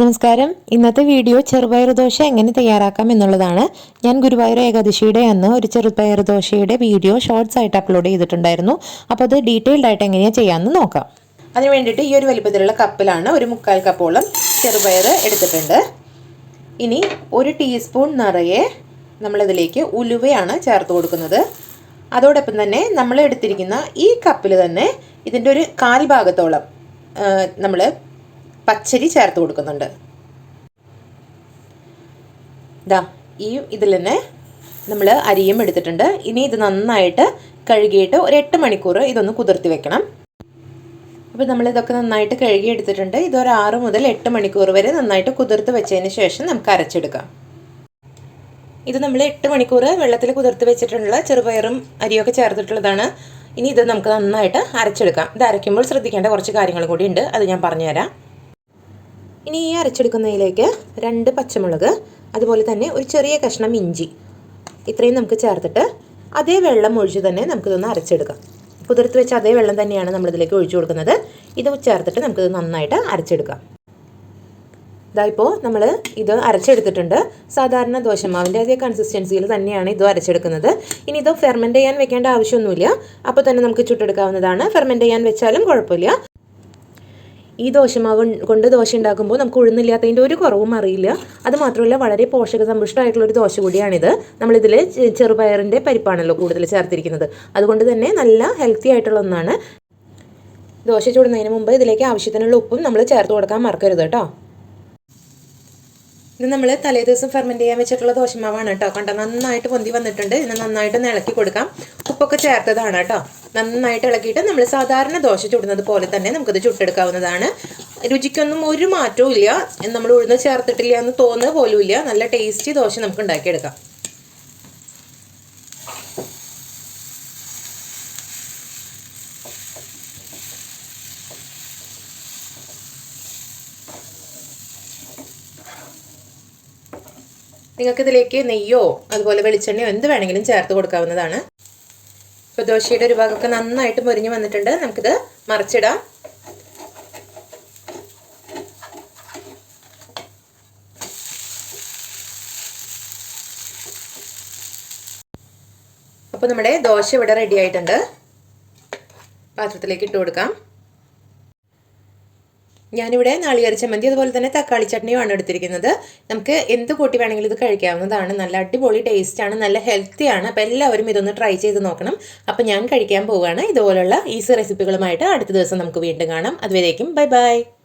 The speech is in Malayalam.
നമസ്കാരം. ഇന്നത്തെ വീഡിയോ ചെറുപയർ ദോശ എങ്ങനെ തയ്യാറാക്കാം എന്നുള്ളതാണ്. ഞാൻ ഗുരുവായൂർ ഏകാദശിയുടെ അന്ന് ഒരു ചെറുപയർ ദോശയുടെ വീഡിയോ ഷോർട്സ് ആയിട്ട് അപ്ലോഡ് ചെയ്തിട്ടുണ്ടായിരുന്നു. അപ്പോൾ അത് ഡീറ്റെയിൽഡ് ആയിട്ട് എങ്ങനെയാണ് ചെയ്യാമെന്ന് നോക്കാം. അതിന് വേണ്ടിയിട്ട് ഈ ഒരു വലിപ്പത്തിലുള്ള കപ്പിലാണ് ഒരു മുക്കാൽ കപ്പോളം ചെറുപയർ എടുത്തിട്ടുണ്ട്. ഇനി ഒരു ടീസ്പൂൺ നിറയെ നമ്മളിതിലേക്ക് ഉലുവയാണ് ചേർത്ത് കൊടുക്കുന്നത്. അതോടൊപ്പം തന്നെ നമ്മൾ എടുത്തിരിക്കുന്ന ഈ കപ്പിൽ തന്നെ ഇതിന്റെ ഒരു കാൽ ഭാഗത്തോളം നമ്മൾ പച്ചരി ചേർത്ത് കൊടുക്കുന്നുണ്ട്. ഇതാ ഈ ഇതിൽ തന്നെ നമ്മൾ അരിയും എടുത്തിട്ടുണ്ട്. ഇനി ഇത് നന്നായിട്ട് കഴുകിയിട്ട് ഒരു എട്ട് മണിക്കൂർ ഇതൊന്ന് കുതിർത്തി വെക്കണം. അപ്പോൾ നമ്മൾ ഇതൊക്കെ നന്നായിട്ട് കഴുകി എടുത്തിട്ടുണ്ട്. ഇതൊരു ആറ് മുതൽ എട്ട് മണിക്കൂർ വരെ നന്നായിട്ട് കുതിർത്ത് വെച്ചതിന് ശേഷം നമുക്ക് അരച്ചെടുക്കാം. ഇത് നമ്മൾ എട്ട് മണിക്കൂർ വെള്ളത്തിൽ കുതിർത്ത് വെച്ചിട്ടുള്ള ചെറുപയറും അരിയൊക്കെ ചേർത്തിട്ടുള്ളതാണ്. ഇനി ഇത് നമുക്ക് നന്നായിട്ട് അരച്ചെടുക്കാം. ഇത് അരയ്ക്കുമ്പോൾ ശ്രദ്ധിക്കേണ്ട കുറച്ച് കാര്യങ്ങൾ കൂടി ഉണ്ട്. അത് ഞാൻ പറഞ്ഞുതരാം. ഇനി ഈ അരച്ചെടുക്കുന്നതിലേക്ക് രണ്ട് പച്ചമുളക് അതുപോലെ തന്നെ ഒരു ചെറിയ കഷ്ണം ഇഞ്ചി ഇത്രയും നമുക്ക് ചേർത്തിട്ട് അതേ വെള്ളം ഒഴിച്ച് തന്നെ നമുക്കിതൊന്ന് അരച്ചെടുക്കാം. കുതിർത്ത് വെച്ച അതേ വെള്ളം തന്നെയാണ് നമ്മളിതിലേക്ക് ഒഴിച്ചു കൊടുക്കുന്നത്. ഇത് ചേർത്തിട്ട് നമുക്കിത് നന്നായിട്ട് അരച്ചെടുക്കാം. ഇതായിപ്പോൾ നമ്മൾ ഇത് അരച്ചെടുത്തിട്ടുണ്ട്. സാധാരണ ദോശമാവിന്റെ അതേ കൺസിസ്റ്റൻസിയിൽ തന്നെയാണ് ഇത് അരച്ചെടുക്കുന്നത്. ഇനി ഇത് ഫെർമെന്റ് ചെയ്യാൻ വെക്കേണ്ട ആവശ്യമൊന്നുമില്ല. അപ്പോൾ തന്നെ നമുക്ക് ചുട്ടെടുക്കാവുന്നതാണ്. ഫെർമെന്റ് ചെയ്യാൻ വെച്ചാലും കുഴപ്പമില്ല. ഈ ദോശമാവ് കൊണ്ട് ദോശ ഉണ്ടാക്കുമ്പോൾ നമുക്ക് ഉഴുന്നില്ലാത്തതിന്റെ ഒരു കുറവും അറിയില്ല. അത് മാത്രമല്ല വളരെ പോഷക സമ്പുഷ്ടമായിട്ടുള്ള ഒരു ദോശ കൂടിയാണിത്. നമ്മളിതിൽ ചെറുപയറിന്റെ പരിപ്പാണല്ലോ കൂടുതൽ ചേർത്തിരിക്കുന്നത്. അതുകൊണ്ട് തന്നെ നല്ല ഹെൽത്തി ആയിട്ടുള്ള ഒന്നാണ്. ദോശ ചൂടുന്നതിന് മുമ്പ് ഇതിലേക്ക് ആവശ്യത്തിനുള്ള ഉപ്പും നമ്മൾ ചേർത്ത് കൊടുക്കാൻ മറക്കരുത് കേട്ടോ. ഇത് നമ്മൾ തലേ ദിവസം ഫെർമെന്റ് ചെയ്യാൻ വെച്ചിട്ടുള്ള ദോശമാവാണ് കേട്ടോ. കണ്ടോ? നന്നായിട്ട് പൊന്തി വന്നിട്ടുണ്ട്. ഇതിനെ നന്നായിട്ട് ഇളക്കി കൊടുക്കാം. ഉപ്പൊക്കെ ചേർത്തതാണ് കേട്ടോ. നന്നായിട്ട് ഇളക്കിയിട്ട് നമ്മൾ സാധാരണ ദോശ ചുടുന്നത് പോലെ തന്നെ നമുക്കത് ചുട്ടെടുക്കാവുന്നതാണ്. രുചിക്കൊന്നും ഒരു മാറ്റവും ഇല്ല. നമ്മൾ ഉഴുന്ന് ചേർത്തിട്ടില്ല എന്ന് തോന്നുക ഇല്ല. നല്ല ടേസ്റ്റി ദോശ നമുക്ക് ഉണ്ടാക്കിയെടുക്കാം. നിങ്ങൾക്ക് ഇതിലേക്ക് നെയ്യോ അതുപോലെ വെളിച്ചെണ്ണയോ എന്ത് വേണമെങ്കിലും ചേർത്ത് കൊടുക്കാവുന്നതാണ്. ഇപ്പോൾ ദോശയുടെ ഒരു ഭാഗമൊക്കെ നന്നായിട്ട് മുരിഞ്ഞ് വന്നിട്ടുണ്ട്. നമുക്കിത് മറിച്ചിടാം. അപ്പോൾ നമ്മുടെ ദോശ ഇവിടെ റെഡി ആയിട്ടുണ്ട്. പാത്രത്തിലേക്ക് ഇട്ട് കൊടുക്കാം. ഞാനിവിടെ നാളികേര ചമ്മന്തി അതുപോലെ തന്നെ തക്കാളി ചട്നിയുമാണ് എടുത്തിരിക്കുന്നത്. നമുക്ക് എന്ത് കൂട്ടി വേണമെങ്കിലും ഇത് കഴിക്കാവുന്നതാണ്. നല്ല അടിപൊളി ടേസ്റ്റാണ് നല്ല ഹെൽത്തിയാണ് അപ്പോൾ എല്ലാവരും ഇതൊന്ന് ട്രൈ ചെയ്ത് നോക്കണം. അപ്പോൾ ഞാൻ കഴിക്കാൻ പോവുകയാണ്. ഇതുപോലുള്ള ഈസി റെസിപ്പികളുമായിട്ട് അടുത്ത ദിവസം നമുക്ക് വീണ്ടും കാണാം. അതുവരേക്കും ബൈ ബൈ